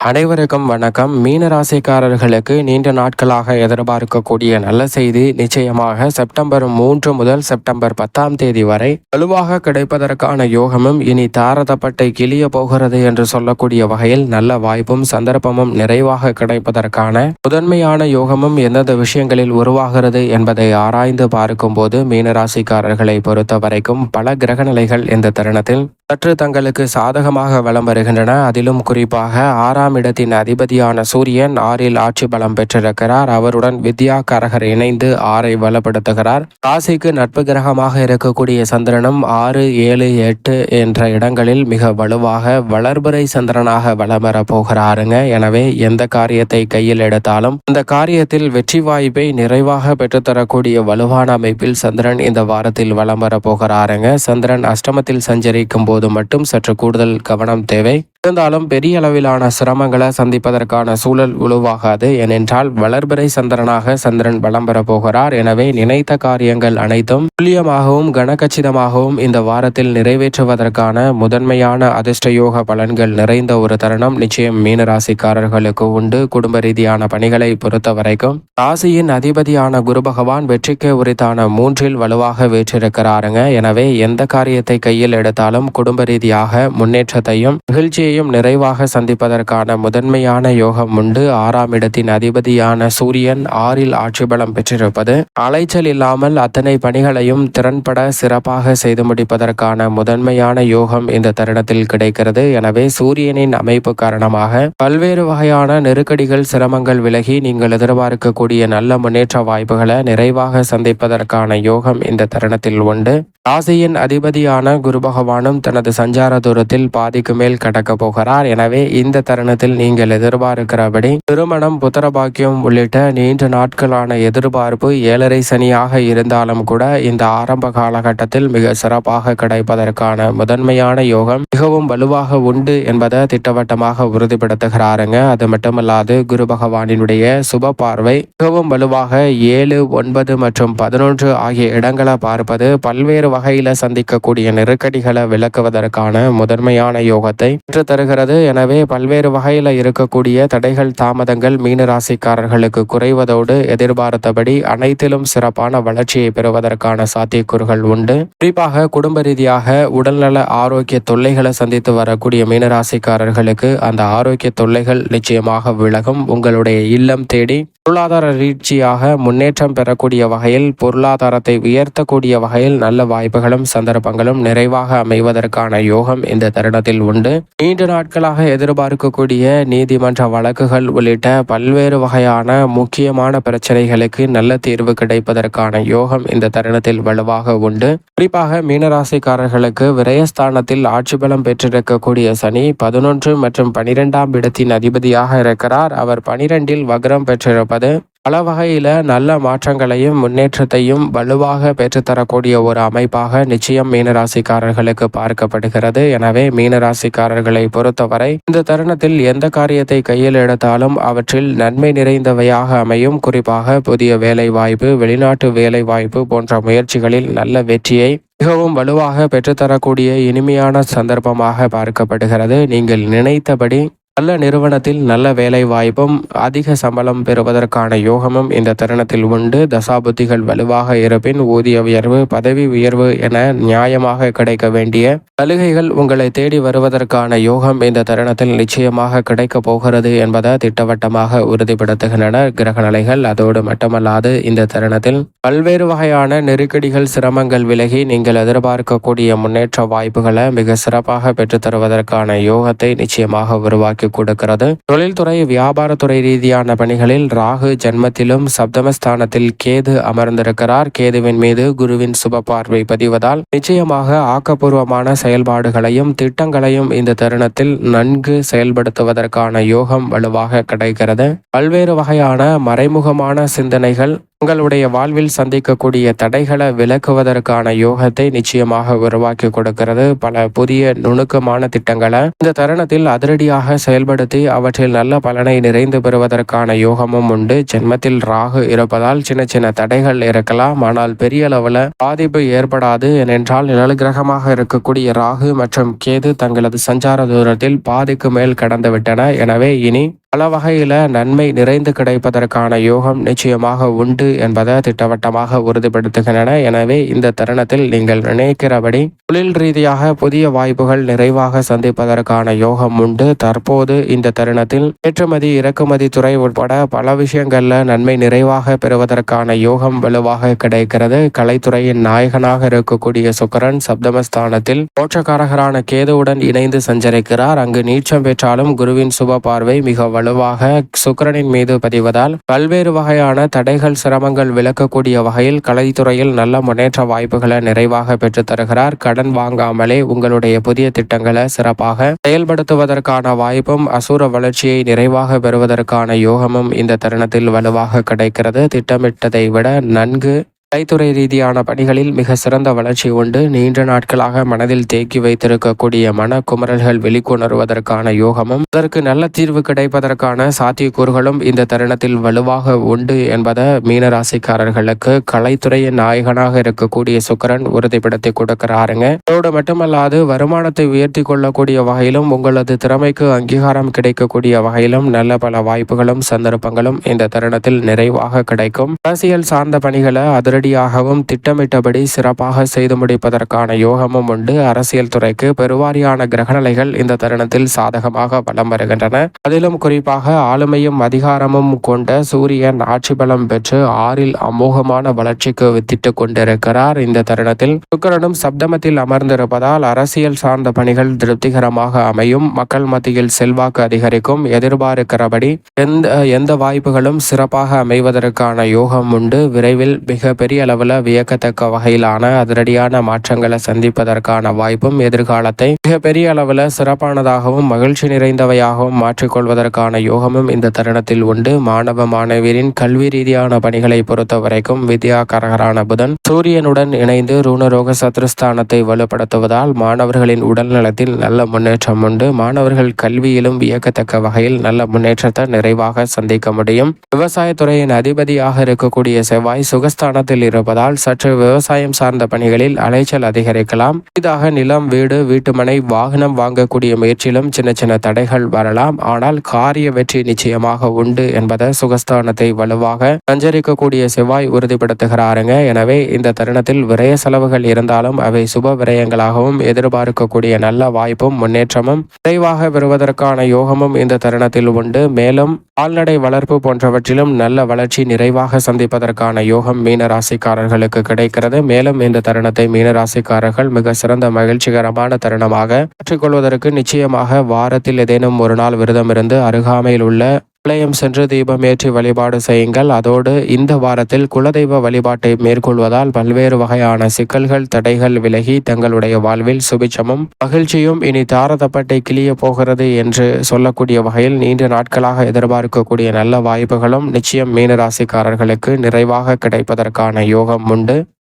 அனைவருக்கும் வணக்கம். மீன ராசிக்காரர்களுக்கு நீண்ட நாட்களாக எதிர்பார்க்கக்கூடிய நல்ல செய்தி நிச்சயமாக செப்டம்பர் மூன்று முதல் செப்டம்பர் பத்தாம் தேதி வரை வலுவாக கிடைப்பதற்கான யோகமும் இனி தாரதப்பட்டை கிளிய போகிறது என்று சொல்லக்கூடிய வகையில் நல்ல வாய்ப்பும் சந்தர்ப்பமும் நிறைவாக கிடைப்பதற்கான முதன்மையான யோகமும் எந்தெந்த விஷயங்களில் உருவாகிறது என்பதை ஆராய்ந்து பார்க்கும்போது மீனராசிக்காரர்களை பொறுத்த வரைக்கும் பல கிரகநிலைகள் இந்த தருணத்தில் சற்று தங்களுக்கு சாதகமாக வலம் வருகின்றன. அதிலும் குறிப்பாக ஆறாம் இடத்தின் அதிபதியான சூரியன் ஆறில் ஆட்சி பலம் பெற்றிருக்கிறார். அவருடன் வித்யா கரகர் இணைந்து ஆறை வலப்படுத்துகிறார். ராசிக்கு நட்பு கிரகமாக இருக்கக்கூடிய சந்திரனும் ஆறு ஏழு எட்டு என்ற இடங்களில் மிக வலுவாக வளர்புரை சந்திரனாக வலம் வரப் போகிறாருங்க. எனவே எந்த காரியத்தை கையில் எடுத்தாலும் அந்த காரியத்தில் வெற்றி வாய்ப்பை நிறைவாக பெற்றுத்தரக்கூடிய வலுவான அமைப்பில் சந்திரன் இந்த வாரத்தில் வலம் வரப் போகிறாருங்க. சந்திரன் அஷ்டமத்தில் சஞ்சரிக்கும் போது மட்டும் சற்று கூடுதல் கவனம் தேவை. இருந்தாலும் பெரிய அளவிலான சிரமங்களை சந்திப்பதற்கான சூழல் உழுவாகாது ஏனென்றால் வளர்பிறை சந்திரனாக சந்திரன் பலம் பெறப் போகிறார். எனவே நினைத்த காரியங்கள் அனைத்தும் துல்லியமாகவும் கனகச்சிதமாகவும் இந்த வாரத்தில் நிறைவேற்றுவதற்கான முதன்மையான அதிர்ஷ்டயோக பலன்கள் நிறைந்த ஒரு தருணம் நிச்சயம் மீனராசிக்காரர்களுக்கு உண்டு. குடும்ப ரீதியான பணிகளை பொறுத்த வரைக்கும் ராசியின் அதிபதியான குரு பகவான் வெற்றிக்கு உரித்தான மூன்றில் வலுவாக வேற்றிருக்கிறாருங்க. எனவே எந்த காரியத்தை கையில் எடுத்தாலும் குடும்ப ரீதியாக முன்னேற்றத்தையும் மகிழ்ச்சியை மகிழ்ச்சியையும் நிறைவாக சந்திப்பதற்கான முதன்மையான யோகம் உண்டு. ஆறாம் இடத்தின் அதிபதியான சூரியன் ஆறில் ஆட்சி பலம் பெற்றிருப்பது. அலைச்சல் இல்லாமல் அத்தனை பணிகளையும் திறன்பட சிறப்பாக செய்து முடிப்பதற்கான முதன்மையான யோகம் இந்த தருணத்தில் கிடைக்கிறது. எனவே சூரியனின் அமைப்பு காரணமாக பல்வேறு வகையான நெருக்கடிகள் சிரமங்கள் விலகி நீங்கள் எதிர்பார்க்கக்கூடிய நல்ல முன்னேற்ற வாய்ப்புகளை நிறைவாக சந்திப்பதற்கான யோகம் இந்த தருணத்தில் உண்டு. ராசியின் அதிபதியான குரு பகவானும் தனது சஞ்சார தூரத்தில் பாதிக்கு மேல் கடக்க போகிறார். எனவே இந்த தருணத்தில் நீங்கள் எதிர்பார்க்கிறபடி திருமணம் புத்திரபாக்கியம் உள்ளிட்ட நீண்ட நாட்களான எதிர்பார்ப்பு ஏழரை சனியாக இருந்தாலும் கூட இந்த ஆரம்ப காலகட்டத்தில் மிக சிறப்பாக கிடைப்பதற்கான முதன்மையான யோகம் மிகவும் வலுவாக உண்டு என்பதை திட்டவட்டமாக உறுதிப்படுத்துகிறாருங்க. அது மட்டுமல்லாது குரு பகவானினுடைய சுப பார்வை மிகவும் வலுவாக ஏழு ஒன்பது மற்றும் பதினொன்று ஆகிய இடங்களை பார்ப்பது பல்வேறு வகையில் சந்திக்கக்கூடிய நெருக்கடிகளை விளக்குவதற்கான முதன்மையான யோகத்தை பெற்று தருகிறது எனவே பல்வேறு வகையில் இருக்கக்கூடிய தடைகள் தாமதங்கள் மீனராசிக்காரர்களுக்கு குறைவதோடு எதிர்பார்த்தபடி அனைத்திலும் சிறப்பான வளர்ச்சியை பெறுவதற்கான சாத்தியக்கூறுகள் உண்டு. குறிப்பாக குடும்ப ரீதியாக உடல்நல ஆரோக்கிய தொல்லைகளை சந்தித்து வரக்கூடிய மீனராசிக்காரர்களுக்கு அந்த ஆரோக்கிய தொல்லைகள் நிச்சயமாக விலகும். உங்களுடைய இல்லம் தேடி பொருளாதார ரீட்சியாக முன்னேற்றம் பெறக்கூடிய வகையில் பொருளாதாரத்தை உயர்த்தக்கூடிய வகையில் நல்ல வாய்ப்புகளும் சந்தர்ப்பங்களும் நிறைவாக அமைவதற்கான யோகம் இந்த தருணத்தில் உண்டு. நீண்ட நாட்களாக எதிர்பார்க்கக்கூடிய நீதிமன்ற வழக்குகள் உள்ளிட்ட பல்வேறு வகையான முக்கியமான பிரச்சனைகளுக்கு நல்ல தீர்வு கிடைப்பதற்கான யோகம் இந்த தருணத்தில் வலுவாக உண்டு. குறிப்பாக மீனராசிக்காரர்களுக்கு விரயஸ்தானத்தில் ஆட்சி பலம் பெற்றிருக்கக்கூடிய சனி பதினொன்று மற்றும் பனிரெண்டாம் இடத்தின் அதிபதியாக இருக்கிறார். அவர் பனிரெண்டில் வக்ரம் பெற்றிருப்பது பல வகையில் நல்ல மாற்றங்களையும் முன்னேற்றத்தையும் வலுவாக பெற்றுத்தரக்கூடிய ஒரு அமைப்பாக நிச்சயம் மீனராசிக்காரர்களுக்கு பார்க்கப்படுகிறது. எனவே மீனராசிக்காரர்களை பொறுத்தவரை இந்த தருணத்தில் எந்த காரியத்தை கையில் எடுத்தாலும் அவற்றில் நன்மை நிறைந்தவையாக அமையும். குறிப்பாக புதிய வேலை வாய்ப்பு வெளிநாட்டு வேலை வாய்ப்பு போன்ற முயற்சிகளில் நல்ல வெற்றியை மிகவும் வலுவாக பெற்றுத்தரக்கூடிய இனிமையான சந்தர்ப்பமாக பார்க்கப்படுகிறது. நீங்கள் நினைத்தபடி நல்ல நிறுவனத்தில் நல்ல வேலை வாய்ப்பும் அதிக சம்பளம் பெறுவதற்கான யோகமும் இந்த தருணத்தில் உண்டு. தசாபுத்திகள் வலுவாக இருப்பின் ஊதிய உயர்வு பதவி உயர்வு என நியாயமாக கிடைக்க வேண்டிய சலுகைகள் உங்களை தேடி வருவதற்கான யோகம் இந்த தருணத்தில் நிச்சயமாக கிடைக்கப் போகிறது என்பதை திட்டவட்டமாக உறுதிப்படுத்துகின்றன கிரகநிலைகள் அதோடு மட்டுமல்லாது இந்த தருணத்தில் பல்வேறு வகையான நெருக்கடிகள் சிரமங்கள் விலகி நீங்கள் எதிர்பார்க்கக்கூடிய முன்னேற்ற வாய்ப்புகளை மிக சிறப்பாக பெற்றுத்தருவதற்கான யோகத்தை நிச்சயமாக உருவாக்கி கொடுக்கிறது. தொழில்துறை வியாபாரத்துறை ரீதியான பணிகளில் ராகு ஜென்மத்திலும் சப்தமஸ்தானத்தில் கேது அமர்ந்திருக்கிறார். கேதுவின் மீது குருவின் சுப பார்வை பதிவதால் நிச்சயமாக ஆக்கப்பூர்வமான செயல்பாடுகளையும் திட்டங்களையும் இந்த தருணத்தில் நன்கு செயல்படுத்துவதற்கான யோகம் வலுவாக கிடைக்கிறது. பல்வேறு வகையான மறைமுகமான சிந்தனைகள் உங்களுடைய வாழ்வில் சந்திக்கக்கூடிய தடைகளை விலக்குவதற்கான யோகத்தை நிச்சயமாக உருவாக்கி கொடுக்கிறது. பல புதிய நுணுக்கமான திட்டங்களை இந்த தருணத்தில் அதிரடியாக செயல்படுத்தி அவற்றில் நல்ல பலனை நிறைந்து பெறுவதற்கான யோகமும் உண்டு. ஜென்மத்தில் ராகு இருப்பதால் சின்ன சின்ன தடைகள் இருக்கலாம். ஆனால் பெரிய அளவில் பாதிப்பு ஏற்படாது. ஏனென்றால் நிழல் கிரகமாக இருக்கக்கூடிய ராகு மற்றும் கேது தங்களது சஞ்சார தூரத்தில் பாதிக்கு மேல் கடந்துவிட்டன எனவே இனி பல வகையில் நன்மை நிறைந்து கிடைப்பதற்கான யோகம் நிச்சயமாக உண்டு என்பதை திட்டவட்டமாக உறுதிப்படுத்துகின்றன. எனவே இந்த தருணத்தில் நீங்கள் நினைக்கிறபடி தொழில் ரீதியாக புதிய வாய்ப்புகள் நிறைவாக சந்திப்பதற்கான யோகம் உண்டு. தற்போது இந்த தருணத்தில் ஏற்றுமதி இறக்குமதி துறை உட்பட பல விஷயங்கள்ல நன்மை நிறைவாக பெறுவதற்கான யோகம் வலுவாக கிடைக்கிறது. கலைத்துறையின் நாயகனாக இருக்கக்கூடிய சுக்கரன் சப்தமஸ்தானத்தில் மோட்சக்காரகரான கேதுவுடன் இணைந்து சஞ்சரிக்கிறார். அங்கு நீச்சம் பெற்றாலும் குருவின் சுப பார்வை மிக வலுவாக சுக்கரனின் மீது பதிவதால் பல்வேறு வகையான தடைகள் சிரமங்கள் விளக்கக்கூடிய வகையில் கலைத்துறையில் நல்ல முன்னேற்ற வாய்ப்புகளை நிறைவாக பெற்றுத் தருகிறார். கடன் வாங்காமலே உங்களுடைய புதிய திட்டங்களை சிறப்பாக செயல்படுத்துவதற்கான வாய்ப்பும் அசுர வளர்ச்சியை நிறைவாக பெறுவதற்கான யோகமும் இந்த தருணத்தில் வலுவாக கிடைக்கிறது. திட்டமிட்டதை விட நன்கு கலைத்துறை ரீதியான பணிகளில் மிக சிறந்த வளர்ச்சி உண்டு. நீண்ட நாட்களாக மனதில் தேக்கி வைத்திருக்கக்கூடிய மன குமரல்கள் வெளிக்கொணர்வதற்கான யோகமும் அதற்கு நல்ல தீர்வு கிடைப்பதற்கான சாத்தியக்கூறுகளும் இந்த தருணத்தில் வலுவாக உண்டு என்பதை மீனராசிக்காரர்களுக்கு கலைத்துறையின் நாயகனாக இருக்கக்கூடிய சுக்கரன் உறுதிப்படுத்தி கொடுக்கிறாருங்க. அதோடு மட்டுமல்லாது வருமானத்தை உயர்த்தி கொள்ளக்கூடிய வகையிலும் உங்களது திறமைக்கு அங்கீகாரம் கிடைக்கக்கூடிய வகையிலும் நல்ல பல வாய்ப்புகளும் சந்தர்ப்பங்களும் இந்த தருணத்தில் நிறைவாக கிடைக்கும். அரசியல் சார்ந்த பணிகளை அதிரடியாகவும் திட்டமிட்டபடி சிறப்பாக செய்து முடிப்பதற்கான யோகமும் உண்டு. அரசியல் துறைக்கு பெருவாரியான கிரகநிலைகள் இந்த தருணத்தில் சாதகமாக பலம் வருகின்றன. அதிலும் குறிப்பாக ஆளுமையும் அதிகாரமும் கொண்ட சூரியன் ஆட்சி பலம் பெற்று ஆறில் அமோகமான வளர்ச்சிக்கு வித்திட்டு கொண்டிருக்கிறார். இந்த தருணத்தில் சுக்கரனும் சப்தமத்தில் அமர்ந்திருப்பதால் அரசியல் சார்ந்த பணிகள் திருப்திகரமாக அமையும். மக்கள் மத்தியில் செல்வாக்கு அதிகரிக்கும். எதிர்பார்க்கிறபடி எந்த எந்த வாய்ப்புகளும் சிறப்பாக அமைவதற்கான யோகம் உண்டு. விரைவில் மிக பெரிய அளவில் வியக்கத்தக்க வகையிலான அதிரடியான மாற்றங்களை சந்திப்பதற்கான வாய்ப்பும் எதிர்காலத்தை மிகப்பெரிய அளவில் சிறப்பானதாகவும் மகிழ்ச்சி நிறைந்தவையாகவும் மாற்றிக்கொள்வதற்கான யோகமும் இந்த தருணத்தில் உண்டு. மாணவ மாணவியரின் கல்வி ரீதியான பணிகளை பொறுத்த வரைக்கும் வித்யாகரகரான புதன் சூரியனுடன் இணைந்து ரூணரோக சத்ருஸ்தானத்தை வலுப்படுத்துவதால் மாணவர்களின் உடல் நலத்தில் நல்ல முன்னேற்றம் உண்டு. மாணவர்கள் கல்வியிலும் வியக்கத்தக்க வகையில் நல்ல முன்னேற்றத்தை நிறைவாக சந்திக்க முடியும். விவசாயத்துறையின் அதிபதியாக இருக்கக்கூடிய செவ்வாய் சுகஸ்தானத்தில் இருப்பதால் சற்று விவசாயம் சார்ந்த பணிகளில் அலைச்சல் அதிகரிக்கலாம். புதிதாக நிலம் வீடு வீட்டுமனை வாகனம் வாங்கக்கூடிய முயற்சியிலும் சின்ன சின்ன தடைகள் வரலாம். ஆனால் காரிய வெற்றி நிச்சயமாக உண்டு என்பதை சுகஸ்தானத்தை வலுவாக சஞ்சரிக்கக்கூடிய செவ்வாய் உறுதிப்படுத்துகிறாருங்க. எனவே இந்த தருணத்தில் விரய செலவுகள் இருந்தாலும் அவை சுப விரயங்களாகவும் எதிர்பார்க்கக்கூடிய நல்ல வாய்ப்பும் முன்னேற்றமும் விரைவாக பெறுவதற்கான யோகமும் இந்த தருணத்தில் உண்டு. மேலும் கால்நடை வளர்ப்பு போன்றவற்றிலும் நல்ல வளர்ச்சி நிறைவாக சந்திப்பதற்கான யோகம் மீனராசிக்காரர்களுக்கு கிடைக்கிறது. மேலும் இந்த தருணத்தை மீனராசிக்காரர்கள் மிக சிறந்த மகிழ்ச்சிகரமான தருணமாக மாற்றிக்கொள்வதற்கு நிச்சயமாக வாரத்தில் ஏதேனும் ஒரு நாள் விரதம் இருந்து அருகாமையில் உள்ள ஆலயம் சென்று தீபம் ஏற்றி வழிபாடு செய்யுங்கள். அதோடு இந்த வாரத்தில் குலதெய்வ வழிபாட்டை மேற்கொள்வதால் பல்வேறு வகையான சிக்கல்கள் தடைகள் விலகி தங்களுடைய வாழ்வில் சுபிச்சமும் மகிழ்ச்சியும் இனி தாரதப்பட்டை கிளிய போகிறது என்று சொல்லக்கூடிய வகையில் நீண்ட நாட்களாக எதிர்பார்க்கக்கூடிய நல்ல வாய்ப்புகளும் நிச்சயம் மீனராசிக்காரர்களுக்கு நிறைவாக கிடைப்பதற்கான யோகம் உண்டு.